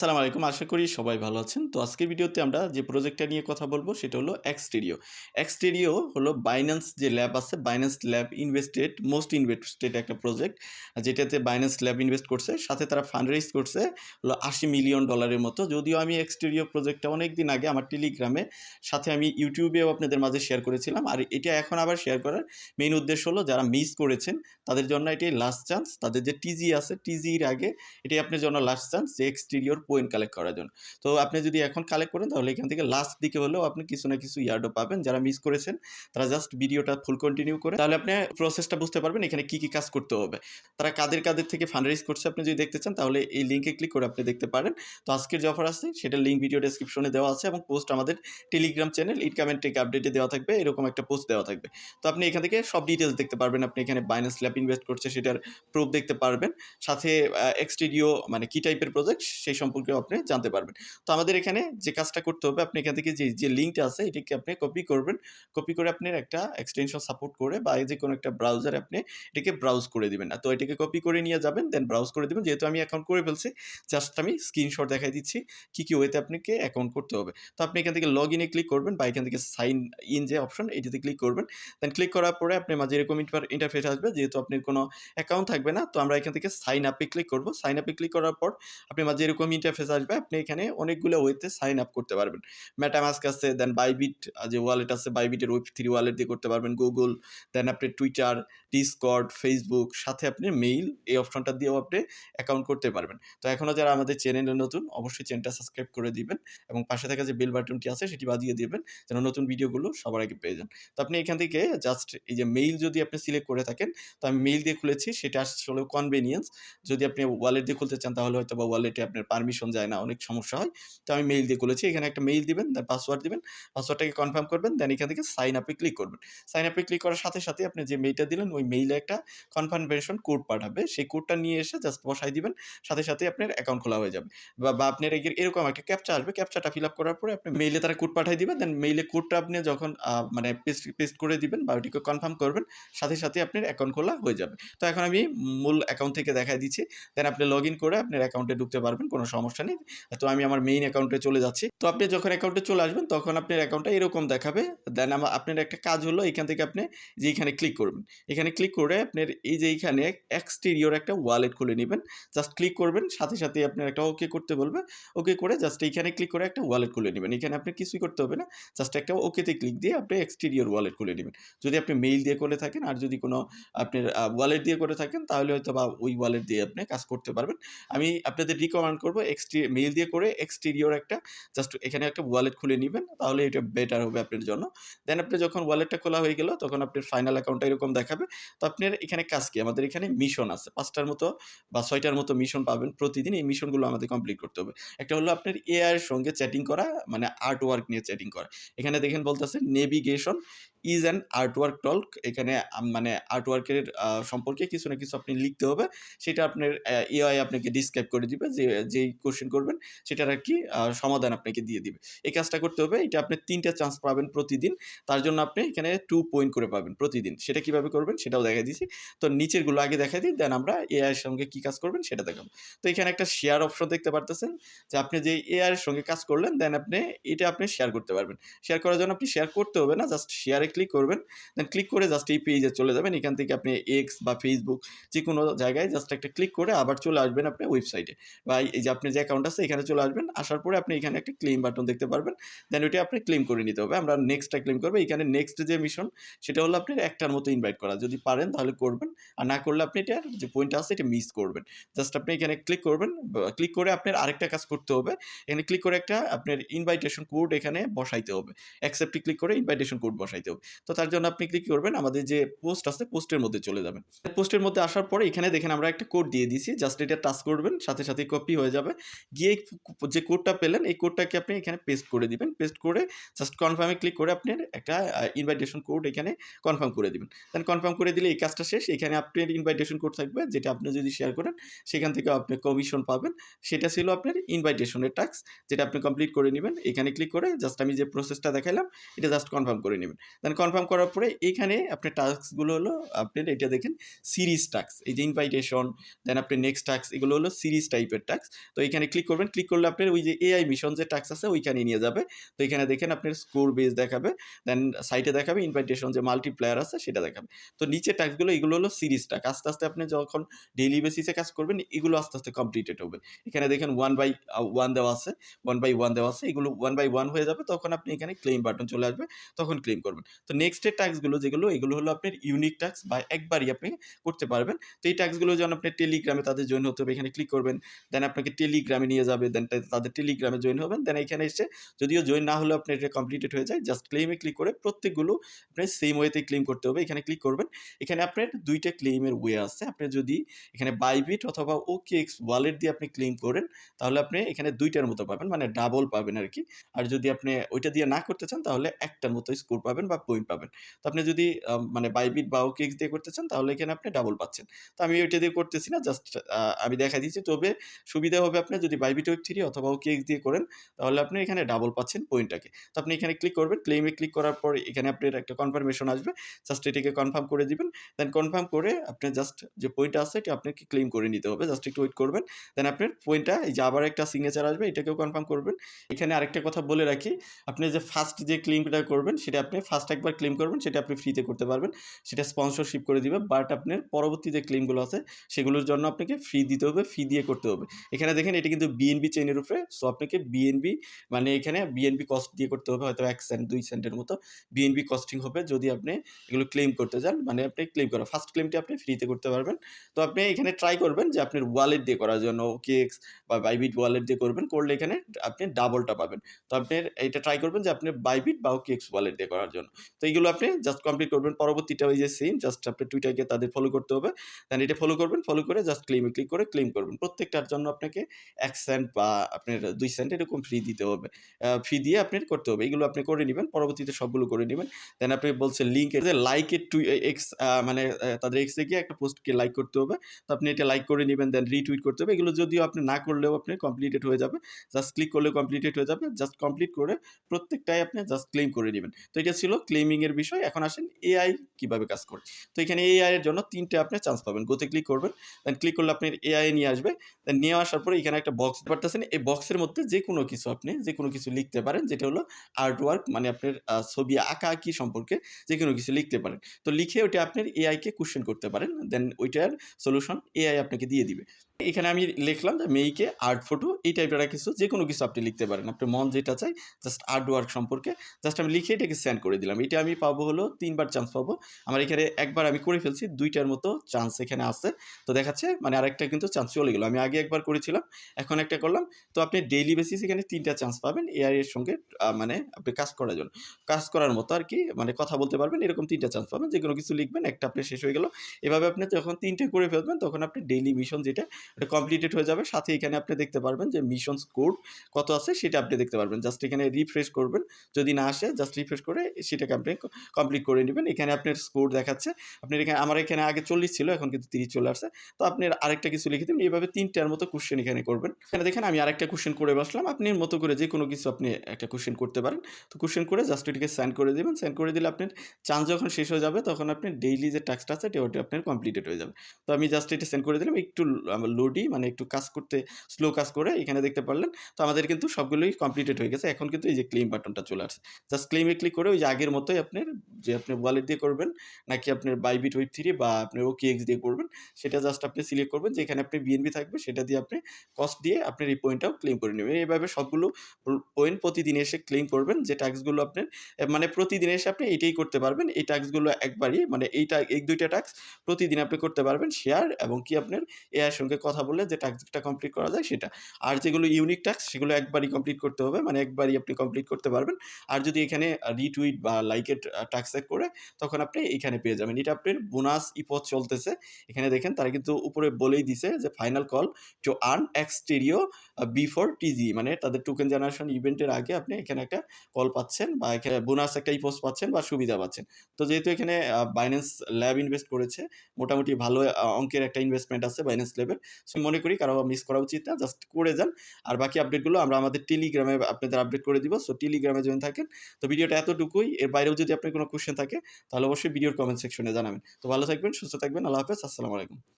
আসসালামু আলাইকুম। আশা করি সবাই ভালো আছেন। তো আজকের ভিডিওতে আমরা যে প্রজেক্টটা নিয়ে কথা বলব সেটা হলো এক্সটেরিও এক্সটেরিও হলো বাইন্যান্স যে ল্যাব আছে Binance lab invested most invested একটা প্রজেক্ট যেটাতে বাইন্যান্স ল্যাব ইনভেস্ট করছে। সাথে তারা ফান্ড রেজ করছে, হলো আশি মিলিয়ন ডলারের মতো। যদিও আমি এক্সটেরিও প্রজেক্টটা অনেক দিন আগে আমার টেলিগ্রামে সাথে আমি ইউটিউবেও আপনাদের মাঝে শেয়ার করেছিলাম। আর এটা এখন আবার শেয়ার করার মেইন উদ্দেশ্য হলো যারা মিস করেছেন, তাদের জন্য এটাই লাস্ট চান্স তাদের যে টিজি আছে টিজির আগে এটাই আপনার জন্য লাস্ট চান্স যে এক্সটেরিওর পয়েন্ট কালেক্ট করার জন্য। তো আপনি যদি এখন কালেক্ট করেন, তাহলে এখান থেকে লাস্ট দিকে হলেও আপনি কিছু না কিছু ইয়ার্ডও পাবেন। যারা মিস করেছেন, তারা জাস্ট ভিডিওটা ফুল কন্টিনিউ করে, তাহলে আপনি প্রসেসটা বুঝতে পারবেন এখানে কি কি কাজ করতে হবে। তারা কাদের কাদের থেকে ফান্ডরাইজ করছে আপনি যদি দেখতে চান, তাহলে এই লিঙ্কে ক্লিক করে আপনি দেখতে পারেন। তো আজকের যে অফার আছে সেটা লিঙ্ক ভিডিও ডেসক্রিপশনে দেওয়া আছে এবং পোস্ট আমাদের টেলিগ্রাম চ্যানেল ইনকামেন্ট টেক আপডেটে দেওয়া থাকবে। এরকম একটা পোস্ট দেওয়া থাকবে। তো আপনি এখান থেকে সব ডিটেলস দেখতে পারবেন। আপনি এখানে বাইন্যান্স ল্যাব ইনভেস্ট করছে, সেটার প্রুফ দেখতে পারবেন। সাথে এক্সটিডিও মানে কি টাইপের প্রজেক্ট সেই সম্পর্কেও আপনি জানতে পারবেন। তো আমাদের এখানে যে কাজটা করতে হবে, আপনি এখান থেকে যে যে লিঙ্কটা আছে, এটাকে আপনি কপি করবেন। কপি করে আপনার একটা এক্সটেনশন সাপোর্ট করে বা যে কোনো একটা ব্রাউজারে আপনি এটাকে ব্রাউজ করে দিবেন তো এটাকে কপি করে নিয়ে যাবেন দেন ব্রাউজ করে দিবেন। যেহেতু আমি অ্যাকাউন্ট করে ফেলছি জাস্ট আমি স্ক্রিনশট দেখাই দিচ্ছি কী কী ওয়েতে আপনাকে অ্যাকাউন্ট করতে হবে। তো আপনি এখান থেকে লগ ইনে ক্লিক করবেন বা এখান থেকে সাইন ইন যে অপশন এটিতে ক্লিক করবেন। দেন ক্লিক করার পরে আপনি মাঝে এরকম ইন্টারফেস আসবে, যেহেতু আপনার কোনো অ্যাকাউন্ট থাকবে না, তো আমরা এখান থেকে সাইন আপে ক্লিক করব। সাইন আপে ক্লিক করার পর আপনি মাঝে এরকম ইন্টারফেস আসবে, আপনি এখানে অনেকগুলো ওয়েতে সাইন আপ করতে পারবেন। ম্যাটামাস্ক আছে দেন বাইবিট যে ওয়ালেট আছে বাইবিটের ওয়েব থ্রি ওয়ালেট দিয়ে করতে পারবেন গুগল দেন আপনি টুইটার ডিসকর্ড ফেসবুক সাথে আপনি মেইল এই অপশনটা দিয়েও আপনি অ্যাকাউন্ট করতে পারবেন। তো এখনও যারা আমাদের চ্যানেলে নতুন, অবশ্যই চ্যানেলটা সাবস্ক্রাইব করে দিবেন এবং পাশে থাকা যে বেল বাটনটি আছে, সেটি বাজিয়ে দিবেন, যেন নতুন ভিডিওগুলো সবার আগে পেয়ে যান। তো আপনি এখান থেকে জাস্ট এই যে মেইল যদি আপনি সিলেক্ট করে থাকেন, তো আমি মেইল দিয়ে খুলেছি, সেটা আসলে কনভেনিয়েন্স যদি আপনি ওয়ালেট দিয়ে খুলতে চান, তাহলে হয়তো বা ওয়ালেটে আপনার পারমিশন যায় না, অনেক সমস্যা হয়। তো আমি মেইল দিয়ে খুলেছি, এখানে একটা মেইল দিবেন দেন পাসওয়ার্ড দিবেন পাসওয়ার্ডটাকে কনফার্ম করবেন দেন এখান থেকে সাইন আপে ক্লিক করবেন। সাইন আপে ক্লিক করার সাথে সাথে আপনি যে মেইলটা দিলেন, ওই মেইলে একটা কনফার্মেশন কোড পাঠাবে। সেই কোডটা নিয়ে এসে জাস্ট বসাই দিবেন, সাথে সাথে আপনার অ্যাকাউন্ট খোলা হয়ে যাবে। বা আপনার এর- এরকম একটা ক্যাপচা আসবে ক্যাপচাটা ফিল আপ করার পরে আপনি মেইলে তারা কোড পাঠিয়ে দিবেন দেন মেইলে কোডটা আপনি যখন মানে পেস্ট পেস্ট করে দিবেন বা ওটিকে কনফার্ম করবেন, সাথে সাথে আপনার অ্যাকাউন্ট খোলা হয়ে যাবে। তো এখন আমি মূল অ্যাকাউন্ট থেকে দেখাই দিচ্ছি দেন আপনি লগ ইন করে আপনার অ্যাকাউন্টে ঢুকতে পারবেন, কোনো সমস্যা নেই। তো আমি আমার মেইন অ্যাকাউন্টে চলে যাচ্ছি। তো আপনি যখন অ্যাকাউন্টে চলে আসবেন, তখন আপনার অ্যাকাউন্টটা এরকম দেখাবে। দেন আমার আপনার একটা কাজ হলো, এখান থেকে আপনি যে এখানে ক্লিক করবেন। এখানে ক্লিক করে আপনার এই যে এইখানে এক্সটেরিয়র একটা ওয়ালেট খুলে নেবেন। জাস্ট ক্লিক করবেন, সাথে সাথে আপনার একটা ওকে করতে বলবে। ওকে করে জাস্ট এইখানে ক্লিক করে একটা ওয়ালেট খুলে নেবেন। এখানে আপনি কিছুই করতে হবে না। জাস্ট একটা ওকেতে ক্লিক দিয়ে আপনি এক্সটেরিয়র ওয়ালেট খুলে নেবেন। যদি আপনি মেইল দিয়ে করে থাকেন, আর যদি কোনো আপনার ওয়ালেট দিয়ে করে থাকেন, তাহলে হয়তো বা ওই ওয়ালেট দিয়ে আপনি কাজ করতে পারবেন। আমি আপনাদের রিকমেন্ড করব এক্সটি মেইল দিয়ে করে এক্সটেরিয়র একটা জাস্ট এখানে একটা ওয়ালেট খুলে নেবেন, তাহলে এটা বেটার হবে আপনার জন্য। দেন আপনি যখন ওয়ালেটটা খোলা হয়ে গেল, তখন আপনার ফাইনাল অ্যাকাউন্টটা এরকম দেখাবে। তো আপনার এখানে কাজ কি? আমাদের এখানে মিশন আছে। পাঁচটার মতো বা ছয়টার মতো মিশন পাবেন প্রতিদিন। এই মিশনগুলো আমাদের কমপ্লিট করতে হবে। একটা হলো আপনার এআই এর সঙ্গে চ্যাটিং করা মানে আর্ট ওয়ার্ক নিয়ে চ্যাটিং করা। এখানে দেখেন বলতেছে navigation is an art work talk এখানে মানে আর্ট ওয়ার্কের সম্পর্কে কিছু না কিছু আপনি লিখতে হবে। সেটা আপনার এআই আপনাকে ডিসক্রাইব করে দিবে যে, যেই কোশ্চেন করবেন, সেটার আর কি সমাধান আপনাকে দিয়ে দিবে। এই কাজটা করতে হবে, এটা আপনি তিনটা চান্স পাবেন প্রতিদিন। তার জন্য আপনি এখানে টু পয়েন্ট করে পাবেন প্রতিদিন। সেটা কীভাবে করবেন, সেটাও দেখা দিয়েছি তো নিচেরগুলো আগে দেখা দিই দেন আমরা এআইয়ের সঙ্গে কী কাজ করবেন, সেটা দেখাবো। তো এখানে একটা শেয়ার অপশন দেখতে পারতেছেন, যে আপনি যে এআই এর সঙ্গে কাজ করলেন দেন আপনি, এটা আপনি শেয়ার করতে পারবেন। শেয়ার করার জন্য আপনি শেয়ার করতে হবে না জাস্ট শেয়ারে ক্লিক করবেন দেন ক্লিক করে জাস্ট এই পেজে চলে যাবেন। এখান থেকে আপনি এক্স বা ফেসবুক যে কোনো জায়গায় জাস্ট একটা ক্লিক করে আবার চলে আসবেন আপনি ওয়েবসাইটে বা এই যে আপনার যে অ্যাকাউন্ট আছে, এখানে চলে আসবেন, আসার পরে আপনি এখানে একটা ক্লেম বাটন দেখতে পারবেন দেন ওইটা আপনি ক্লেম করে নিতে হবে। আমরা নেক্সটটা ক্লেম করব। এখানে নেক্সট যে মিশন সেটা হলো আপনার একটার মতো ইনভাইট করা। যদি পারেন তাহলে করবেন, আর না করলে আপনি এটা যে পয়েন্টটা আছে, এটা মিস করবেন। জাস্ট আপনি এখানে ক্লিক করবেন ক্লিক করে আপনার আরেকটা কাজ করতে হবে। এখানে ক্লিক করে একটা আপনার ইনভাইটেশন কোড এখানে বসাইতে হবে। অ্যাকসেপ্টে ক্লিক করে ইনভাইটেশন কোড বসাইতে হবে। তো তার জন্য আপনি ক্লিক করবেন, আমাদের যে পোস্ট আছে পোস্টের মধ্যে চলে যাবেন। পোস্টের মধ্যে আসার পরে এখানে দেখেন আমরা একটা কোড দিয়ে দিয়েছি জাস্ট এটা টাচ করবেন, সাথে সাথে কপি হয়ে যাবে। গিয়ে যে কোডটা পেলেন, এই কোডটাকে আপনি এখানে পেস্ট করে দিবেন। পেস্ট করে জাস্ট কনফার্মে ক্লিক করে আপনি একটা ইনভাইটেশন কোড এখানে কনফার্ম করে দিবেন। দেন কনফার্ম করে দিলে এই কাজটা শেষ। এখানে আপনার ইনভাইটেশন কোড থাকবে, যেটা আপনি যদি শেয়ার করেন, সেখান থেকে আপনি কমিশন পাবেন। সেটা ছিল আপনার ইনভাইটেশনের টাস্ক যেটা আপনি কমপ্লিট করে নেবেন। এখানে ক্লিক করে জাস্ট আমি যে প্রসেসটা দেখাইলাম, এটা জাস্ট কনফার্ম করে নেবেন। দেন কনফার্ম করার পরে এখানে আপনার টাস্কগুলো হলো আপনার এটা দেখেন সিরিজ টাস্ক এই যে ইনভাইটেশন দেন আপনি নেক্সট টাস্ক এগুলো হলো সিরিজ টাইপের টাস্ক তো এখানে ক্লিক করবেন ক্লিক করলে আপনার ওই যে এআই মিশন যে টাস্ক আছে, ওইখানে নিয়ে যাবে। তো এখানে দেখেন আপনার স্কোর বেস দেখাবে দেন সাইটে দেখাবে ইনভাইটেশন যে মাল্টিপ্লেয়ার আছে, সেটা দেখাবে। তো নিচে টাস্কগুলো এগুলো হলো সিরিজ টাস্ক আস্তে আস্তে আপনি যখন ডেইলি বেসিসে কাজ করবেন, এগুলো আস্তে আস্তে কমপ্লিটেড হবে। এখানে দেখেন ওয়ান বাই ওয়ান দেওয়া আছে ওয়ান বাই ওয়ান দেওয়া আছে, এগুলো ওয়ান বাই ওয়ান হয়ে যাবে, তখন আপনি এখানে ক্লেম বাটন চলে আসবে, তখন ক্লেম করবেন। তো নেক্সটের টাস্কগুলো যেগুলো, এগুলো হলো আপনার ইউনিক ট্যাক্স বা একবারই আপনি করতে পারবেন। তো এই টাস্কগুলো যেমন আপনি টেলিগ্রামে তাদের জয়েন হতে হবে, এখানে ক্লিক করবেন দেন আপনাকে টেলিগ্রামে নিয়ে যাবে দেন তাদের টেলিগ্রামে জয়েন হবেন দেন এখানে এসে যদিও জয়েন না হলেও আপনার এটা কমপ্লিটেড হয়ে যায় জাস্ট ক্লেমে ক্লিক করে প্রত্যেকগুলো আপনি সেম ওয়েতে ক্লেম করতে হবে, এখানে ক্লিক করবেন। এখানে আপনার দুইটা ক্লেমের ওয়ে আছে, আপনি যদি এখানে বাইবিট অথবা ওকে এক্স ওয়ালেট দিয়ে আপনি ক্লেম করেন, তাহলে আপনি এখানে দুইটার মতো পাবেন মানে ডাবল পাবেন আর কি। আর যদি আপনি ওইটা দিয়ে না করতে চান, তাহলে একটার মতো স্কোর পাবেন বা পয়েন্ট পাবেন। তো আপনি যদি মানে বাইবিট বা এক্স দিয়ে করতে চান, তাহলে এখানে আপনি ডাবল পাচ্ছেন। তো আমি ওইটা দিয়ে করতেছি না জাস্ট আমি দেখা দিচ্ছি। তবে সুবিধা হবে আপনি যদি বাইবিট ওয়েব থ্রি অথবা ওকে দিয়ে করেন, তাহলে আপনি এখানে ডাবল পাচ্ছেন পয়েন্টটাকে তো আপনি এখানে ক্লিক করবেন ক্লেমে ক্লিক করার পর এখানে আপনার একটা কনফার্মেশন আসবে। জাস্ট এটাকে কনফার্ম করে দিবেন। দেন কনফার্ম করে আপনি জাস্ট যে পয়েন্টটা আছে, এটা আপনাকে ক্লেম করে নিতে হবে। জাস্ট একটু ওয়েট করবেন। দেন আপনার পয়েন্টটা এই যে আবার একটা সিগনেচার আসবে, এটাকেও কনফার্ম করবেন। এখানে আরেকটা কথা বলে রাখি, আপনি যে ফার্স্ট যে ক্লেমটা করবেন, সেটা আপনি ফার্স্ট একবার ক্লেম করবেন, সেটা আপনি ফ্রিতে করতে পারবেন। সেটা স্পন্সরশিপ করে দিবে বাট আপনার পরবর্তী যে ক্লেমগুলো আছে, সেগুলোর জন্য আপনাকে ফ্রি দিতে হবে ফি দিয়ে করতে হবে। এখানে দেখেন, এটা কিন্তু বিএনবি চেনের উপরে সো আপনাকে বিএনবি মানে এখানে বিএনবি কস্ট দিয়ে করতে হবে, হয়তো এক সেন্ট দুই সেন্টের মতো বিএনবি কস্টিং হবে, যদি আপনি এগুলো ক্লেম করতে যান মানে আপনি ক্লেম করা ফার্স্ট ক্লেমটি আপনি ফ্রিতে করতে পারবেন। তো আপনি এখানে ট্রাই করবেন যে আপনার ওয়ালেট দিয়ে করার জন্য কেক্স বা বাইবিট ওয়ালেট দিয়ে করবেন, করলে এখানে আপনি ডাবলটা পাবেন। তো আপনি এটা ট্রাই করবেন যে আপনি বাইবিট বা কেক্স ওয়ালেট দিয়ে করার জন্য। তো এইগুলো আপনি জাস্ট কমপ্লিট করবেন। পরবর্তীটা ওই যে সেম জাস্ট আপনি টুইটারকে তাদের ফলো করতে হবে। দেন এটা ফলো করবেন ফলো করে জাস্ট ক্লেমে ক্লিক করে ক্লেম করবেন। প্রত্যেকটার জন্য আপনাকে এক সেন্ট বা আপনার দুই সেন্ট এরকম ফ্রি দিতে হবে। ফ্রি দিয়ে আপনি করতে হবে। এগুলো আপনি করে নেবেন, পরবর্তীতে সবগুলো করে নেবেন। দেন আপনি বলছেন লিঙ্ক যে লাইকে টু এক্স মানে তাদের এক্সে গিয়ে একটা পোস্টকে লাইক করতে হবে। তো আপনি এটা লাইক করে নেবেন দেন রিটুইট করতে হবে। এগুলো যদিও আপনি না করলেও আপনি কমপ্লিটেড হয়ে যাবে। জাস্ট ক্লিক করলে কমপ্লিটেড হয়ে যাবে। জাস্ট কমপ্লিট করে প্রত্যেকটাই আপনি জাস্ট ক্লেম করে নেবেন। তো এটা ছিল ক্লেমিংয়ের বিষয়। এখন আসেন এআই কীভাবে কাজ করে। তো এখানে এআই এর জন্য তিনটে আপনি চান্স পাবেন। গোতে ক্লিক করবেন। দেন ক্লিক করলে আপনি এআই নিয়ে আসবে। দেন নিয়ে আসার পরে এখানে একটা বক্স পারতেছেন এই বক্সের মধ্যে যে কোনো কিছু আপনি যে কোনো কিছু লিখতে পারেন। যেটা হলো আর্ট ওয়ার্ক মানে আপনার ছবি আঁকা আঁকি সম্পর্কে যে কোনো কিছু লিখতে পারেন। তো লিখে ওইটা আপনার এআইকে কোশ্চেন করতে পারেন। দেন ওইটার সলিউশন এআই আপনাকে দিয়ে দিবে। এখানে আমি লিখলাম যে মেইকে আর্ট ফটো এই টাইপের কিছু যে কোনো কিছু আপনি লিখতে পারেন। আপনার মন যেটা চাই জাস্ট আর্ট ওয়ার্ক সম্পর্কে। জাস্ট আমি লিখে এটাকে সেন্ড করে দিলাম। এটা আমি পাবো হলো তিনবার চান্স পাবো। আমার এখানে একবার আমি করে ফেলছি, দুইটার মতো চান্স এখানে আছে। তো দেখাচ্ছে মানে আরেকটা কিন্তু চান্স চলে গেলো। আমি আগে একবার করেছিলাম, এখন একটা করলাম। তো আপনি ডেইলি বেসিস এখানে তিনটা চান্স পাবেন এআই এর সঙ্গে মানে আপনি কাজ করার জন্য। কাজ করার মতো আর কি মানে কথা বলতে পারবেন, এরকম তিনটা চান্স পাবেন। যে কোনো কিছু লিখবেন, একটা আপনি শেষ হয়ে গেল। এভাবে আপনি যখন তিনটে করে ফেলবেন, তখন আপনি ডেইলি মিশন যেটা এটা কমপ্লিটেড হয়ে যাবে। সাথে এখানে আপনি দেখতে পারবেন যে মিশন স্কোর কত আছে, সেটা আপনি দেখতে পারবেন। জাস্ট এখানে রিফ্রেশ করবেন। যদি না আসে জাস্ট রিফ্রেশ করে সেটাকে আপনি কমপ্লিট করে নেবেন। এখানে আপনার স্কোর দেখাচ্ছে। আপনার এখানে, আমার এখানে আগে চল্লিশ ছিল, এখন কিন্তু তিরিশ চলে আসছে। তো আপনি আরেকটা কিছু লিখে দিন এইভাবে তিনটার মতো কোশ্চেন এখানে করবেন। এখানে দেখেন, আমি আরেকটা কোশ্চেন করে বসলাম। আপনি মতো করে যে কোনো কিছু আপনি একটা কোশ্চেন করতে পারেন। তো কোশ্চেন করে জাস্ট এটিকে সেন্ড করে দেবেন। সেন্ড করে দিলে আপনার চান্স যখন শেষ হয়ে যাবে, তখন আপনি ডেইলি যে টাস্কটা আছে ওটা আপনার কমপ্লিটেড হয়ে যাবে। তো আমি জাস্ট এটা সেন্ড করে দিলাম। একটু লোডি মানে একটু কাজ করতে স্লো কাজ করে এখানে দেখতে পারলেন। তো আমাদের কিন্তু সবগুলোই কমপ্লিটেড হয়ে গেছে। এখন কিন্তু এই যে ক্লেম বাটনটা চলে আসছে। জাস্ট ক্লেমে ক্লিক করে ওই যে আগের মতোই আপনার যে আপনি ওয়ালেট দিয়ে করবেন নাকি আপনার বাইবিট ওয়েব থ্রি বা আপনার ওকে এক্স দিয়ে করবেন সেটা জাস্ট আপনি সিলেক্ট করবেন যেখানে আপনি বিএনবি থাকবে সেটা দিয়ে আপনি কস্ট দিয়ে আপনার এই পয়েন্টটাও ক্লেম করে নেবেন। এইভাবে সবগুলো পয়েন্ট প্রতিদিন এসে ক্লেম করবেন যে ট্যাক্সগুলো আপনার এ, মানে প্রতিদিন এসে আপনি এটাই করতে পারবেন। এই ট্যাক্সগুলো একবারই মানে এইটা এই দুইটা ট্যাক্স প্রতিদিন আপনি করতে পারবেন শেয়ার এবং কি আপনার এআইয়ের সঙ্গে কথা বলে যে ট্যাক্সটা কমপ্লিট করা যায় সেটা। আর যেগুলো ইউনিক ট্যাক্স সেগুলো একবারই কমপ্লিট করতে হবে মানে একবারই আপনি কমপ্লিট করতে পারবেন। আর যদি এখানে রিটুইট বা লাইকের ট্যাক্স করে তখন আপনি এখানে পেয়ে যাবেন। এটা আপনার বোনাস ইপথ চলতেছে। এখানে দেখেন তারা কিন্তু উপরে বলেই দিছে যে final call to earn Xterio before TG মানে তাদের টোকেন জেনারেশন ইভেন্টের আগে আপনি এখানে একটা কল পাচ্ছেন বা এখানে বোনাস একটা ইপোস পাচ্ছেন বা সুবিধা পাচ্ছেন। তো যেহেতু এখানে বাইন্যান্স ল্যাব ইনভেস্ট করেছে, মোটামুটি ভালো অঙ্কের একটা ইনভেস্টমেন্ট আছে বাইন্যান্স ল্যাবের সো মনে করি কারও মিস করা উচিত না জাস্ট করে যান। আর বাকি আপডেটগুলো আমরা আমাদের টেলিগ্রামে আপনাদের আপডেট করে দিব। সো টেলিগ্রামে জয়েন থাকেন। তো ভিডিওটা এতটুকুই। এর বাইরেও যদি আপনার কোনো কোয়েশ্চেন থাকে, তাহলে অবশ্যই ভিডিওর কমেন্ট সেকশনে জানাবেন। তো ভালো থাকবেন, সুস্থ থাকবেন। আল্লাহ হাফেজ। আসসালামু আলাইকুম।